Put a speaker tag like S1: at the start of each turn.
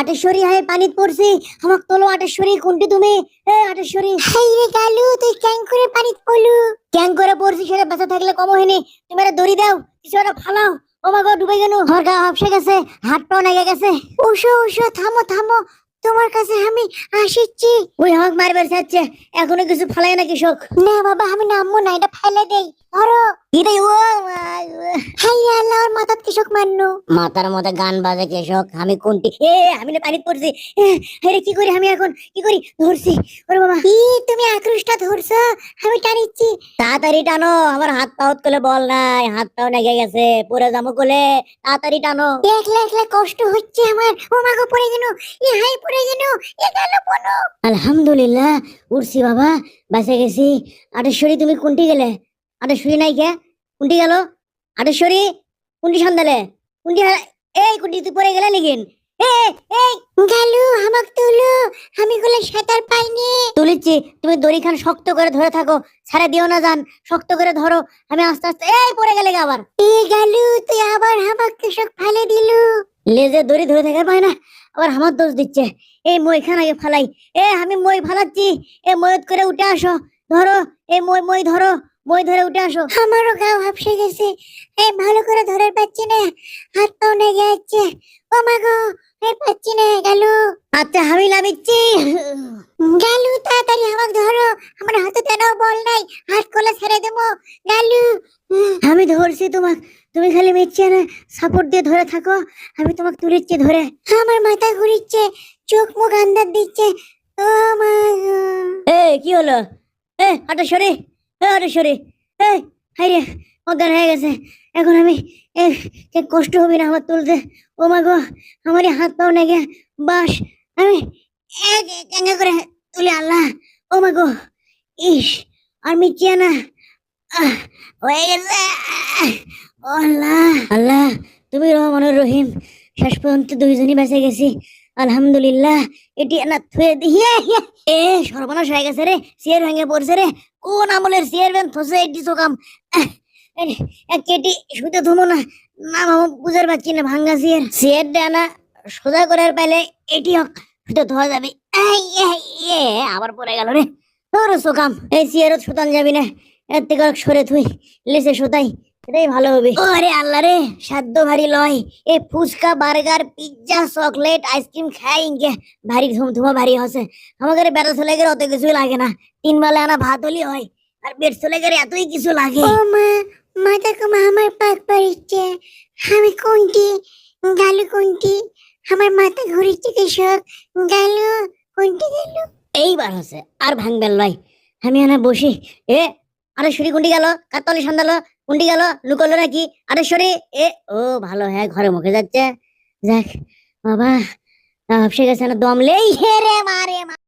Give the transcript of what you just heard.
S1: আটেশ্বরী high পানিত পড়ছি। আমাক তোলো আটেশ্বরী কোনটি তুমি? এ আটেশ্বরী। হাই রে গালু তুই ক্যাং করে পানিত পড়লু? ক্যাং করে পড়ছি সেটা বাঁচা থাকলে কম হয়নি তুমি একটা দড়ি দাও কিছু একটা ফালাও। ও মা গো ডুবে গেল আমার গা হাফসে গেছে হাত পাও নেগে গেছে। ওশো ওশো থামো থামো। তোমার কাছে আমি আসিচ্ছি। ওই হক মারবার চাচ্ছে এখনও কিছু ফালাই না কৃষক না বাবা আমি নামবো না এটা ফেলে দেই। ধরো। এটাই ও ওর মাথাত কৃষক মান্নু মাথার মধ্যে গান বাজে আমি কোনটি? এ আমি না পানিতে পড়ছি। আরে কি করি আমি এখন? কি করি? ধরছি। ওরে বাবা। ই তুমি ধরছো? আমি টানিচ্ছি। তাড়াতাড়ি টানো। আমার হাত করে বল নাই। হাত পাও নেগে গেছে। যাব কোলে। তাড়াতাড়ি টানো। একলা একলা কষ্ট হচ্ছে আমার। ও মাগো পড়ে গেল এ হাই পড়ে গেল এ গেল পনো। আলহামদুলিল্লাহ। উঠছি বাবা। বাসে গেছি। আটেশ্বরী তুমি কোনটি গেলে? আটেশ্বরী নাই কে কোনটি গেল? আটেশ্বরী? কোনটি সন্ধালে কোনটি হা- এই কোনটি তুই পড়ে গেলে লিখিন এই এই গালু আমাক তুলো। আমি গুলো সাঁতার পাইনি। তুলিচ্ছি তুমি দড়ি খান শক্ত করে ধরে থাকো। ছাড়া দিও না জান শক্ত করে ধরো। আমি আস্তে আস্তে এই পড়ে গেলে আবার। গালু তুই আবার আমাক কৃষক ফেলে দিলু। লেজে দড়ি ধরে থাকার পায় না আবার আমার দোষ দিচ্ছে। এই মই খান আগে ফালাই। এ আমি মই ফালাচ্ছি। এ ময়ত করে উঠে আসো। ধরো এ মই মই ধরো। মই ধরে উঠে আসো। আমারও গা হাফসে গেছে। এই ভালো করে ধরে পাচ্ছি না হাত পাও লেগে যাচ্ছে। ও মা গো এই পাচ্ছি না গেলু। আচ্ছা আমি নামিচ্ছি গেলু তাড়াতাড়ি আমাকে ধরো। আমার হাতে তেন বল নাই হাত কোলে ছেড়ে দেবো। গেলু। আমি ধরছি তোমাক। তুমি খালি মিচ্ছে না সাপোর্ট দিয়ে ধরে থাকো। আমি তোমাকে তুলিচ্ছি ধরে। আমার মাথা ঘুরিচ্ছে চোখ মুখ আন্দার দিচ্ছে। ও মা এ কি হলো? এ আটা সরে। আটা সরে। হাই রে, অজ্ঞান হয়ে গেছে। এখন আমি কষ্ট হবে না আমার তুলতে, ও মা গো, আমার হাত পাও নেগে বাস। আমি করে তুলে আল্লাহ। ও মা গো, ইস, আর মিটিয়ে না। হয়ে গেছে। আল্লাহ। আল্লাহ, তুমি রহমানুর রহিম। শেষ পর্যন্ত দুইজনই বেঁচে গেছি। আলহামদুলিল্লাহ, এটি না থুয়ে দিয়ে এ, সর্বনাশ হয়ে গেছে রে, সিয়ার ভেঙে পড়ছে রে। কোন আমলের সিয়ার ভেন থসে এটি এক কেটি শুতে থমো না। না মামা, বুঝার পাচ্ছি না, ভাঙ্গা সিয়ার। সিয়ার ডানা সোজা করার পাইলে এটি হোক শুতে ধোয়া যাবে। আবার পড়ে গেল রে। তোর সোকাম এই সিয়ারত সুতান যাবি না, এর থেকে সরে থুই লেসে সোতাই। এটাই ভালো হবে। আরে আল্লাহ রে সাধ্য ভারী লয়। এ fuchka burger pizza chocolate ice cream খাই ইনকে। ভারী ধুম ধুমা ভারী হসে। আমাদের বেড়া চলে গেলে অত কিছুই লাগে না। তিন বেলা আনা ভাত হলি হয়। আর পেট চলে গেলে এতই কিছু লাগে। ও মা মাথা কমা আমার পাক পারিচ্ছে আমি কোনটি? গালু কোনটি? আমার মাথা ঘুরিচ্ছে কৃষক। গালু কোনটি গেল? এইবার হসে আর ভাঙবেন লয়। আমি এনে বসি। এ আরে শরী কুন্ডি গেল, কাতলি সন্ধ্যালো কুন্ডি গেল, লুকলো নাকি? আরে শরী এ, ও, ভালো হ্যাঁ ঘরে মুখে যাচ্ছে। যাক, বাবা আপসে গেছে না দমলেই হেরে মারে মা।